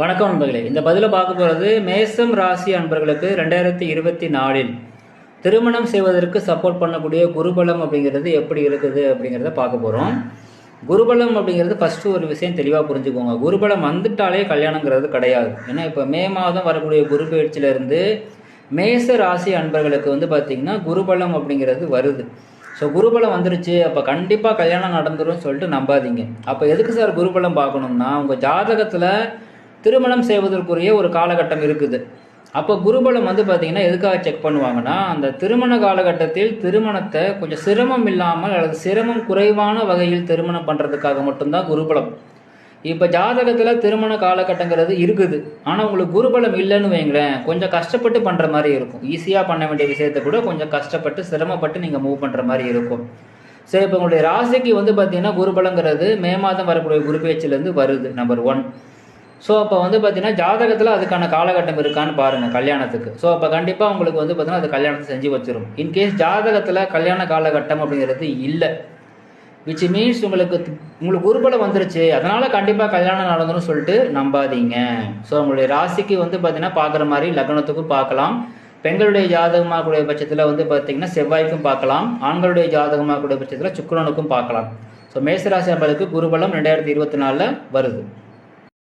வணக்கம் நண்பர்களே. இந்த பதில பார்க்க போகிறது மேசம் ராசி அன்பர்களுக்கு ரெண்டாயிரத்தி இருபத்தி நாலில் திருமணம் செய்வதற்கு சப்போர்ட் பண்ணக்கூடிய குருபலம் அப்படிங்கிறது எப்படி இருக்குது அப்படிங்கிறத பார்க்க போகிறோம் குருபலம் அப்படிங்கிறது ஃபஸ்ட்டு ஒரு விஷயம் தெளிவாக புரிஞ்சுக்கோங்க. குருபலம் வந்துட்டாலே கல்யாணங்கிறது கிடையாது. ஏன்னா இப்போ மே மாதம் வரக்கூடிய குரு பயிற்சியிலேருந்து மேச ராசி அன்பர்களுக்கு வந்து பார்த்திங்கன்னா குருபலம் அப்படிங்கிறது வருது. ஸோ குருபலம் வந்துருச்சு. அப்போ கண்டிப்பாக கல்யாணம் நடந்துரும்னு சொல்லிட்டு நம்பாதீங்க. அப்போ எதுக்கு சார் குருபலம் பார்க்கணும்னா உங்கள் ஜாதகத்தில் திருமணம் செய்வதற்குரிய ஒரு காலகட்டம் இருக்குது. அப்போ குருபலம் வந்து பார்த்தீங்கன்னா எதுக்காக செக் பண்ணுவாங்கன்னா அந்த திருமண காலகட்டத்தில் திருமணத்தை கொஞ்சம் சிரமம் இல்லாமல் அல்லது சிரமம் குறைவான வகையில் திருமணம் பண்ணுறதுக்காக மட்டும்தான் குருபலம். இப்போ ஜாதகத்தில் திருமண காலகட்டங்கிறது இருக்குது. ஆனால் உங்களுக்கு குருபலம் இல்லைன்னு வைங்களேன் கொஞ்சம் கஷ்டப்பட்டு பண்ணுற மாதிரி இருக்கும். ஈஸியாக பண்ண வேண்டிய விஷயத்தை கூட கொஞ்சம் கஷ்டப்பட்டு சிரமப்பட்டு நீங்கள் மூவ் பண்ணுற மாதிரி இருக்கும். சரி இப்போ உங்களுடைய ராசிக்கு வந்து பார்த்தீங்கன்னா குருபலங்கிறது மே மாதம் வரக்கூடிய குரு பேச்சிலேருந்து வருது நம்பர் ஒன் ஸோ அப்போ வந்து பார்த்தீங்கன்னா ஜாதகத்தில் அதுக்கான காலகட்டம் இருக்கான்னு பாருங்கள் கல்யாணத்துக்கு. ஸோ அப்போ கண்டிப்பாக உங்களுக்கு வந்து பார்த்தீங்கன்னா அது கல்யாணத்தை செஞ்சு வச்சிடும் இன்கேஸ் ஜாதகத்தில் கல்யாண காலகட்டம் அப்படிங்கிறது இல்லை விச் மீன்ஸ் உங்களுக்கு உங்களுக்கு குருபலம் வந்துருச்சு. அதனால் கண்டிப்பாக கல்யாணம் நடந்துடும் சொல்லிட்டு நம்பாதீங்க. ஸோ உங்களுடைய ராசிக்கு வந்து பார்த்தீங்கன்னா பார்க்குற மாதிரி லக்னத்துக்கும் பார்க்கலாம் பெண்களுடைய ஜாதகமாக கூடிய பட்சத்தில் வந்து பார்த்தீங்கன்னா செவ்வாய்க்கும் பார்க்கலாம் ஆண்களுடைய ஜாதகமாக கூடிய பட்சத்தில் சுக்கரனுக்கும் பார்க்கலாம் ஸோ மேசராசி அம்பளுக்கு குருபலம் ரெண்டாயிரத்தி இருபத்தி நாலில் வருது.